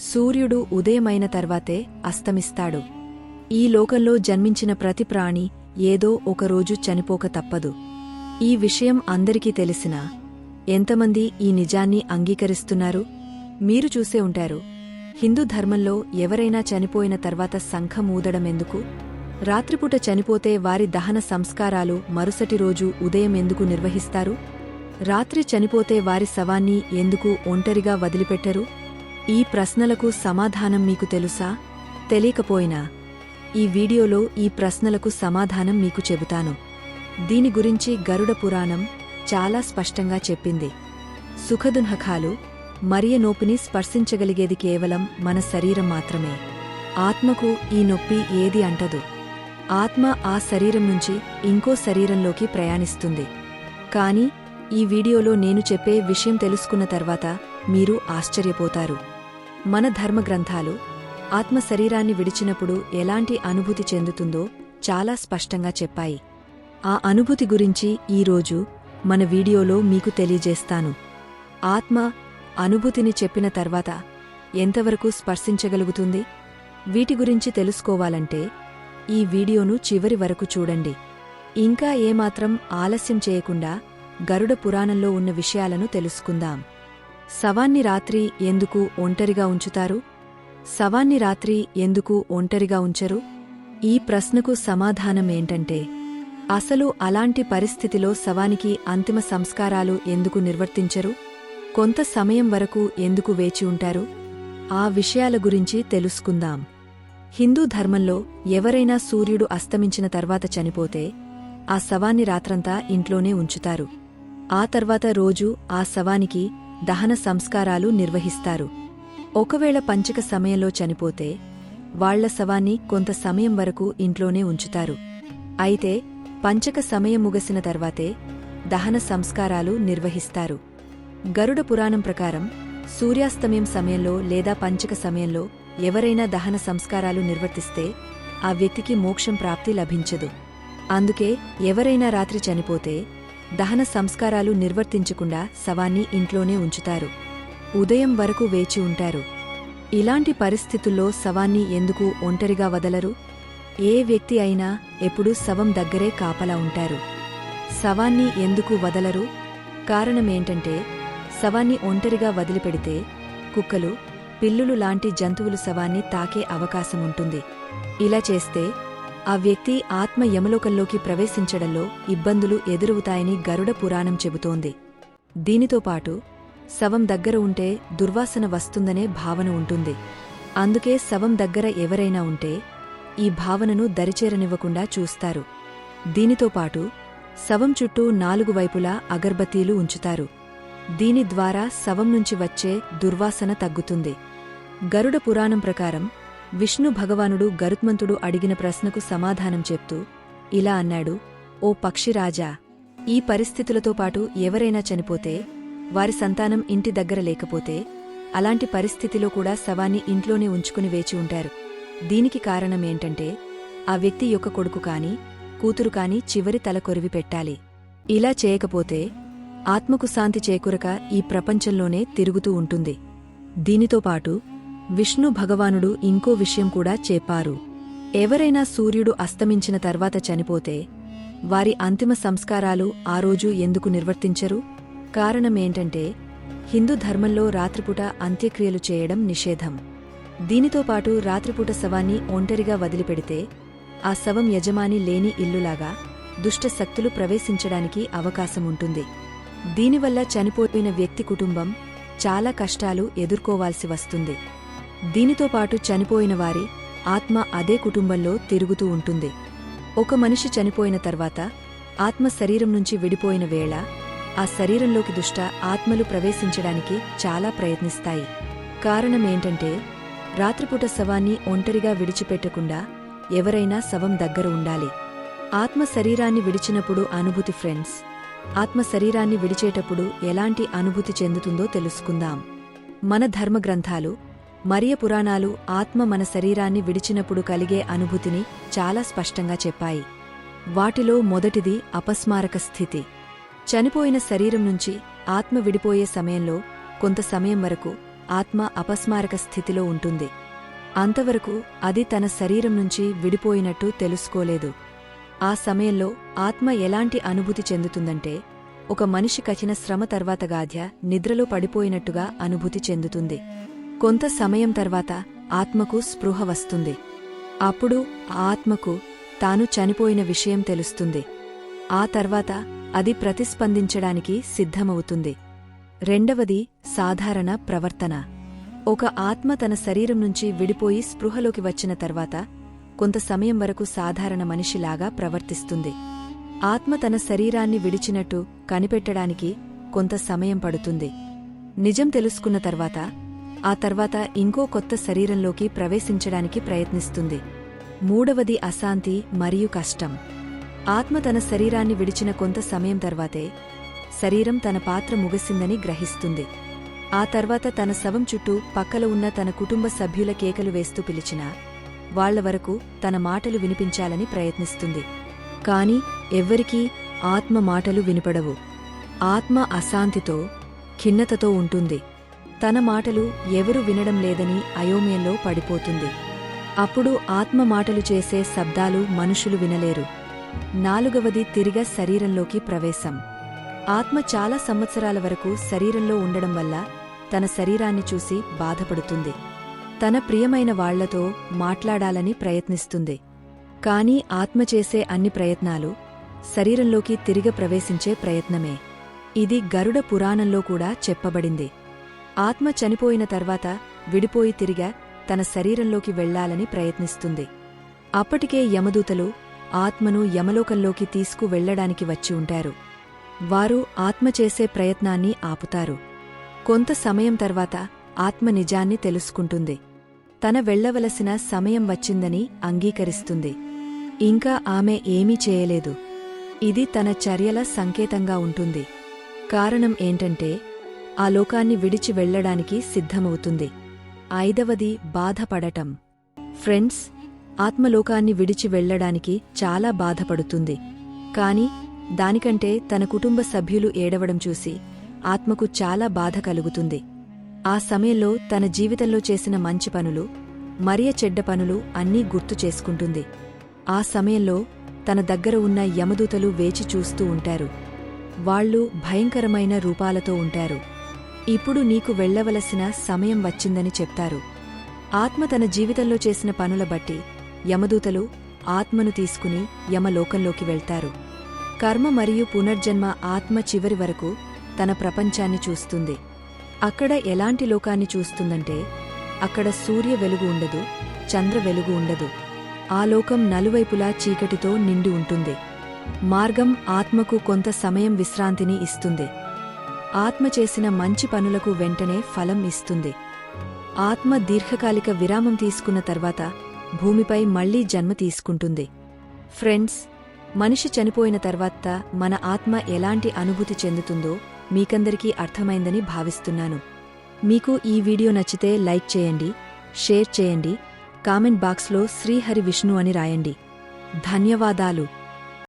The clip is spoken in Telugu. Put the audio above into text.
సూర్యుడు ఉదయమైన తర్వాతే అస్తమిస్తాడు. ఈ లోకంలో జన్మించిన ప్రతి ప్రాణి ఏదో ఒకరోజు చనిపోక తప్పదు. ఈ విషయం అందరికీ తెలిసినా ఎంతమంది ఈ నిజాన్ని అంగీకరిస్తున్నారు? మీరు చూసే ఉంటారు. హిందూ ధర్మంలో ఎవరైనా చనిపోయిన తర్వాత శంఖం ఊదడమెందుకు? రాత్రిపూట చనిపోతే వారి దహన సంస్కారాలు మరుసటి రోజు ఉదయం ఎందుకు నిర్వహిస్తారు? రాత్రి చనిపోతే వారి శవాన్ని ఎందుకు ఒంటరిగా వదిలిపెట్టరు? ఈ ప్రశ్నలకు సమాధానం మీకు తెలుసా? తెలియకపోయినా ఈ వీడియోలో ఈ ప్రశ్నలకు సమాధానం మీకు చెబుతాను. దీని గురించి గరుడ పురాణం చాలా స్పష్టంగా చెప్పింది. సుఖదున్హకాలు మరియ నొప్పిని స్పర్శించగలిగేది కేవలం మన శరీరం మాత్రమే. ఆత్మకు ఈ నొప్పి ఏది అంటదు. ఆత్మ ఆ శరీరం నుంచి ఇంకో శరీరంలోకి ప్రయాణిస్తుంది. కానీ ఈ వీడియోలో నేను చెప్పే విషయం తెలుసుకున్న తర్వాత మీరు ఆశ్చర్యపోతారు. మన ధర్మగ్రంథాలు ఆత్మ శరీరాన్ని విడిచినప్పుడు ఎలాంటి అనుభూతి చెందుతుందో చాలా స్పష్టంగా చెప్పాయి. ఆ అనుభూతి గురించి ఈరోజు మన వీడియోలో మీకు తెలియజేస్తాను. ఆత్మ అనుభూతిని చెప్పిన తర్వాత ఎంతవరకు స్పర్శించగలుగుతుంది? వీటి గురించి తెలుసుకోవాలంటే ఈ వీడియోను చివరి వరకు చూడండి. ఇంకా ఏమాత్రం ఆలస్యం చేయకుండా గరుడ పురాణంలో ఉన్న విషయాలను తెలుసుకుందాం. శవాన్ని రాత్రి ఎందుకు ఒంటరిగా ఉంచుతారు? శవాన్ని రాత్రి ఎందుకు ఒంటరిగా ఉంచరు? ఈ ప్రశ్నకు సమాధానం ఏంటంటే అసలు అలాంటి పరిస్థితిలో శవానికి అంతిమ సంస్కారాలు ఎందుకు నిర్వర్తించరు? కొంత సమయం వరకు ఎందుకు వేచి ఉంటారు? ఆ విషయాల గురించి తెలుసుకుందాం. హిందూ ధర్మంలో ఎవరైనా సూర్యుడు అస్తమించిన తర్వాత చనిపోతే ఆ శవాన్ని రాత్రంతా ఇంట్లోనే ఉంచుతారు. ఆ తర్వాత రోజు ఆ శవానికి దహన సంస్కారాలు నిర్వహిస్తారు. ఒకవేళ పంచక సమయంలో చనిపోతే వాళ్ళ శవాన్ని కొంత సమయం వరకు ఇంట్లోనే ఉంచుతారు. అయితే పంచక సమయం ముగసిన తర్వాతే దహన సంస్కారాలు నిర్వహిస్తారు. గరుడ పురాణం ప్రకారం సూర్యాస్తమయం సమయంలో లేదా పంచక సమయంలో ఎవరైనా దహన సంస్కారాలు నిర్వర్తిస్తే ఆ వ్యక్తికి మోక్షం ప్రాప్తి లభించదు. అందుకే ఎవరైనా రాత్రి చనిపోతే దహన సంస్కారాలు నిర్వర్తించకుండా శవాన్ని ఇంట్లోనే ఉంచుతారు. ఉదయం వరకు వేచి ఉంటారు. ఇలాంటి పరిస్థితుల్లో శవాన్ని ఎందుకు ఒంటరిగా వదలరు? ఏ వ్యక్తి అయినా ఎప్పుడూ శవం దగ్గరే కాపలా ఉంటారు. శవాన్ని ఎందుకు వదలరు? కారణమేంటంటే శవాన్ని ఒంటరిగా వదిలిపెడితే కుక్కలు పిల్లులు లాంటి జంతువులు శవాన్ని తాకే అవకాశం ఉంటుంది. ఇలా చేస్తే ఆ వ్యక్తి ఆత్మ యమలోకంలోకి ప్రవేశించడంలో ఇబ్బందులు ఎదురవుతాయని గరుడ పురాణం చెబుతోంది. దీనితో పాటు శవం దగ్గర ఉంటే దుర్వాసన వస్తుందనే భావన ఉంటుంది. అందుకే శవం దగ్గర ఎవరైనా ఉంటే ఈ భావనను దరిచేరనివ్వకుండా చూస్తారు. దీనితో పాటు శవం చుట్టూ నాలుగు వైపులా అగర్బతీలు ఉంచుతారు. దీని ద్వారా శవం నుంచి వచ్చే దుర్వాసన తగ్గుతుంది. గరుడ పురాణం ప్రకారం విష్ణు భగవానుడు గరుత్మంతుడు అడిగిన ప్రశ్నకు సమాధానం చెప్తూ ఇలా అన్నాడు ఓ పక్షిరాజా ఈ పరిస్థితులతో పాటు ఎవరైనా చనిపోతే వారి సంతానం ఇంటి దగ్గర లేకపోతే అలాంటి పరిస్థితిలో కూడా శవాన్ని ఇంట్లోనే ఉంచుకుని వేచి ఉంటారు. దీనికి కారణమేంటంటే ఆ వ్యక్తి యొక్క కొడుకు కాని కూతురు కాని చివరి తల కొరివి పెట్టాలి. ఇలా చేయకపోతే ఆత్మకు శాంతి చేకూరక ఈ ప్రపంచంలోనే తిరుగుతూ ఉంటుంది. దీనితో పాటు విష్ణు భగవానుడు ఇంకో విషయం కూడా చెప్పారు. ఎవరైనా సూర్యుడు అస్తమించిన తర్వాత చనిపోతే వారి అంతిమ సంస్కారాలు ఆ రోజు ఎందుకు నిర్వర్తించరు? కారణమేంటంటే హిందూ ధర్మంలో రాత్రిపూట అంత్యక్రియలు చేయడం నిషేధం. దీనితో పాటు రాత్రిపూట శవాన్ని ఒంటరిగా వదిలిపెడితే ఆ శవం యజమాని లేని ఇల్లులాగా దుష్ట శక్తులు ప్రవేశించడానికి అవకాశముంటుంది. దీనివల్ల చనిపోయిన వ్యక్తి కుటుంబం చాలా కష్టాలు ఎదుర్కోవాల్సి వస్తుంది. దీనితో పాటు చనిపోయిన వారి ఆత్మ అదే కుటుంబంలో తిరుగుతూ ఉంటుంది. ఒక మనిషి చనిపోయిన తర్వాత ఆత్మ శరీరం నుంచి విడిపోయిన వేళ ఆ శరీరంలోకి దుష్ట ఆత్మలు ప్రవేశించడానికి చాలా ప్రయత్నిస్తాయి. కారణమేంటంటే రాత్రిపూట శవాన్ని ఒంటరిగా విడిచిపెట్టకుండా ఎవరైనా శవం దగ్గర ఉండాలి. ఆత్మ శరీరాన్ని విడిచినప్పుడు అనుభూతి ఫ్రెండ్స్ ఆత్మ శరీరాన్ని విడిచేటప్పుడు ఎలాంటి అనుభూతి చెందుతుందో తెలుసుకుందాం. మన ధర్మగ్రంథాలు మరియ పురాణాలు ఆత్మ మన శరీరాన్ని విడిచినప్పుడు కలిగే అనుభూతిని చాలా స్పష్టంగా చెప్పాయి. వాటిలో మొదటిది అపస్మారక స్థితి. చనిపోయిన శరీరం నుంచి ఆత్మ విడిపోయే సమయంలో కొంత సమయం వరకు ఆత్మ అపస్మారక స్థితిలో ఉంటుంది. అంతవరకు అది తన శరీరం నుంచి విడిపోయినట్టు తెలుసుకోలేదు. ఆ సమయంలో ఆత్మ ఎలాంటి అనుభూతి చెందుతుందంటే ఒక మనిషి కఠిన శ్రమ తర్వాత గాధ్య నిద్రలో పడిపోయినట్టుగా అనుభూతి చెందుతుంది. కొంత సమయం తర్వాత ఆత్మకు స్పృహ వస్తుంది. అప్పుడు ఆ ఆత్మకు తాను చనిపోయిన విషయం తెలుస్తుంది. ఆ తర్వాత అది ప్రతిస్పందించడానికి సిద్ధమవుతుంది. రెండవది సాధారణ ప్రవర్తన. ఒక ఆత్మ తన శరీరం నుంచి విడిపోయి స్పృహలోకి వచ్చిన తర్వాత కొంత సమయం వరకు సాధారణ మనిషిలాగా ప్రవర్తిస్తుంది. ఆత్మ తన శరీరాన్ని విడిచినట్టు కనిపెట్టడానికి కొంత సమయం పడుతుంది. నిజం తెలుసుకున్న తర్వాత ఆ తర్వాత ఇంకో కొత్త శరీరంలోకి ప్రవేశించడానికి ప్రయత్నిస్తుంది. మూడవది అశాంతి మరియు కష్టం. ఆత్మ తన శరీరాన్ని విడిచిన కొంత సమయం తర్వాతే శరీరం తన పాత్ర ముగిసిందని గ్రహిస్తుంది. ఆ తర్వాత తన శవం చుట్టూ పక్కల ఉన్న తన కుటుంబ సభ్యుల కేకలు వేస్తూ పిలిచినా వాళ్ళ వరకు తన మాటలు వినిపించాలని ప్రయత్నిస్తుంది. కాని ఎవ్వరికీ ఆత్మ మాటలు వినిపడవు. ఆత్మ అశాంతితో ఖిన్నతతో ఉంటుంది. తన మాటలు ఎవరు వినడం లేదని అయోమయంలో పడిపోతుంది. అప్పుడు ఆత్మ మాటలు చేసే శబ్దాలు మనుషులు వినలేరు. నాలుగవది తిరిగ శరీరంలోకి ప్రవేశం. ఆత్మ చాలా సంవత్సరాల వరకు శరీరంలో ఉండడం వల్ల తన శరీరాన్ని చూసి బాధపడుతుంది. తన ప్రియమైన వాళ్ళతో మాట్లాడాలని ప్రయత్నిస్తుంది. కాని ఆత్మ చేసే అన్ని ప్రయత్నాలు శరీరంలోకి తిరిగ ప్రవేశించే ప్రయత్నమే. ఇది గరుడ పురాణంలో కూడా చెప్పబడింది. ఆత్మ చనిపోయిన తర్వాత విడిపోయి తిరిగా తన శరీరంలోకి వెళ్ళాలని ప్రయత్నిస్తుంది. అప్పటికే యమదూతలు ఆత్మను యమలోకంలోకి తీసుకు వెళ్ళడానికి వచ్చి ఉంటారు. వారు ఆత్మ చేసే ప్రయత్నాన్ని ఆపుతారు. కొంత సమయం తర్వాత ఆత్మ నిజాన్ని తెలుసుకుంటుంది. తన వెళ్ళవలసిన సమయం వచ్చిందని అంగీకరిస్తుంది. ఇంకా ఆమె ఏమీ చేయలేదు. ఇది తన చర్యల సంకేతంగా ఉంటుంది. కారణం ఏంటంటే ఆ లోకాన్ని విడిచి వెళ్ళడానికి సిద్ధమవుతుంది. ఐదవది బాధపడటం. ఫ్రెండ్స్ ఆత్మలోకాన్ని విడిచి వెళ్ళడానికి చాలా బాధపడుతుంది. కాని దానికంటే తన కుటుంబ సభ్యులు ఏడవడం చూసి ఆత్మకు చాలా బాధ కలుగుతుంది. ఆ సమయంలో తన జీవితంలో చేసిన మంచి పనులు మరియ చెడ్డ పనులు అన్నీ గుర్తు చేసుకుంటుంది. ఆ సమయంలో తన దగ్గర ఉన్న యమదూతలు వేచి చూస్తూ ఉంటారు. వాళ్ళు భయంకరమైన రూపాలతో ఉంటారు. ఇప్పుడు నీకు వెళ్ళవలసిన సమయం వచ్చిందని చెప్తారు. ఆత్మ తన జీవితంలో చేసిన పనుల బట్టి యమదూతలు ఆత్మను తీసుకుని యమలోకంలోకి వెళ్తారు. కర్మ మరియు పునర్జన్మ ఆత్మ చివరి వరకు తన ప్రపంచాన్ని చూస్తుంది. అక్కడ ఎలాంటి లోకాన్ని చూస్తుందంటే అక్కడ సూర్య వెలుగు ఉండదు చంద్ర వెలుగు ఉండదు. ఆ లోకం నలువైపులా చీకటితో నిండి ఉంటుంది. మార్గం ఆత్మకు కొంత సమయం విశ్రాంతిని ఇస్తుంది. ఆత్మ చేసిన మంచి పనులకు వెంటనే ఫలం ఇస్తుంది. ఆత్మ దీర్ఘకాలిక విరామం తీసుకున్న తర్వాత భూమిపై మళ్ళీ జన్మ తీసుకుంటుంది. ఫ్రెండ్స్ మనిషి చనిపోయిన తర్వాత మన ఆత్మ ఎలాంటి అనుభూతి చెందుతుందో మీకందరికీ అర్థమైందని భావిస్తున్నాను. మీకు ఈ వీడియో నచ్చితే లైక్ చేయండి షేర్ చేయండి కామెంట్ బాక్స్లో శ్రీహరి విష్ణు అని రాయండి. ధన్యవాదాలు.